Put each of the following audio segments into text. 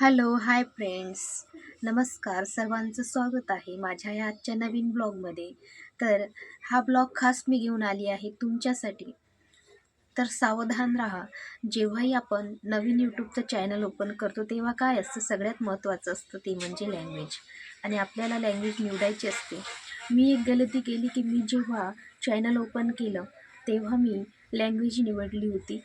Hello hi friends. नमस्कार. सर्वांचं स्वागत आहे माझ्या या आजच्या नवीन ब्लॉगमध्ये. तर हा ब्लॉग खास मी घेऊन आली आहे तुमच्यासाठी. तर सावधान राहा. जेव्हाही आपण नवीन यूट्यूबचं चॅनल ओपन करतो तेव्हा काय असतं? सगळ्यात महत्त्वाचं असतं ते म्हणजे लँग्वेज आणि आपल्याला लँग्वेज निवडायची असते. मी एक गलती केली की मी जेव्हा चॅनल ओपन केलं तेव्हा मी लँग्वेज निवडली होती.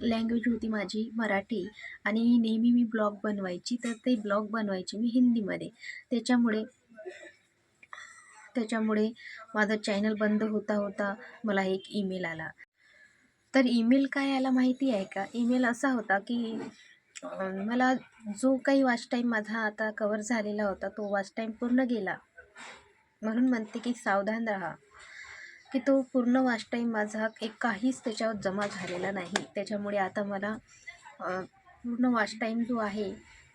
लँग्वेज होती माझी मराठी आणि नेहमी मी ब्लॉग बनवायची तर ते ब्लॉग बनवायचे मी हिंदीमध्ये. त्याच्यामुळे त्याच्यामुळे माझं चॅनल बंद होता होता मला एक ईमेल आला. तर ईमेल काय आला माहिती आहे का? ईमेल असा होता की मला जो काही वॉच टाईम माझा आता कवर झालेला होता तो वॉच टाईम पूर्ण गेला. म्हणून म्हणते की सावधान राहा. की तो पूर्ण वॉच टाईम माझा एक काहीच त्याच्यावर जमा झालेला नाही. त्याच्यामुळे आता मला पूर्ण वॉच टाईम जो आहे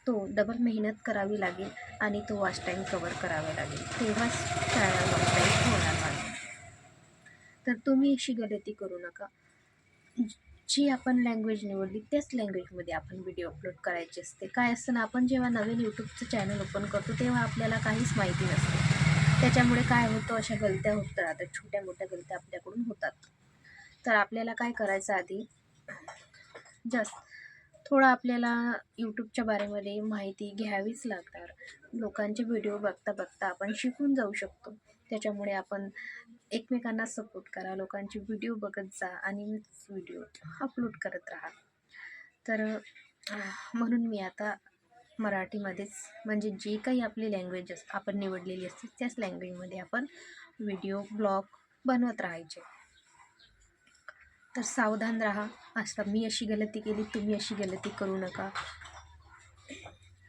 तो डबल मेहनत करावी लागेल आणि तो वॉच टाईम कवर करावा लागेल. तेव्हाच वॉच टाईम होणार माझा तर तुम्ही अशी गलती करू नका. जी आपण लँग्वेज निवडली त्याच लँग्वेजमध्ये आपण व्हिडिओ अपलोड करायचे असते. काय असतं ना आपण जेव्हा नवीन यूट्यूबचं चॅनल ओपन करतो तेव्हा आपल्याला काहीच माहिती नसते. त्याच्यामुळे काय होतं? अशा गलत्या होत राहतात छोट्या मोठ्या गलत्या आपल्याकडून होतात. तर आपल्याला काय करायचं आधी? जास्त थोडं आपल्याला यूट्यूबच्या बारेमध्ये माहिती घ्यावीच लागणार. लोकांचे व्हिडिओ बघता बघता आपण शिकून जाऊ शकतो. त्याच्यामुळे आपण एकमेकांना सपोर्ट करा. लोकांचे व्हिडिओ बघत जा आणि व्हिडिओ अपलोड करत राहा. तर म्हणून मी आता मराठीमध्येच म्हणजे जे काही आपली लँग्वेजेस आपण निवडलेली असते त्याच लँग्वेजमध्ये आपण व्हिडिओ ब्लॉग बनवत राहायचे. तर सावधान राहा. असता मी अशी गलती केली तुम्ही अशी गलती करू नका.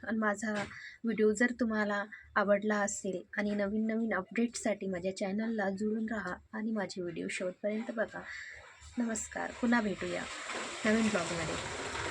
आणि माझा व्हिडिओ जर तुम्हाला आवडला असेल आणि नवीन नवीन अपडेट्ससाठी माझ्या चॅनलला जुळून राहा आणि माझे व्हिडिओ शेवटपर्यंत बघा. नमस्कार. पुन्हा भेटूया नवीन ब्लॉगमध्ये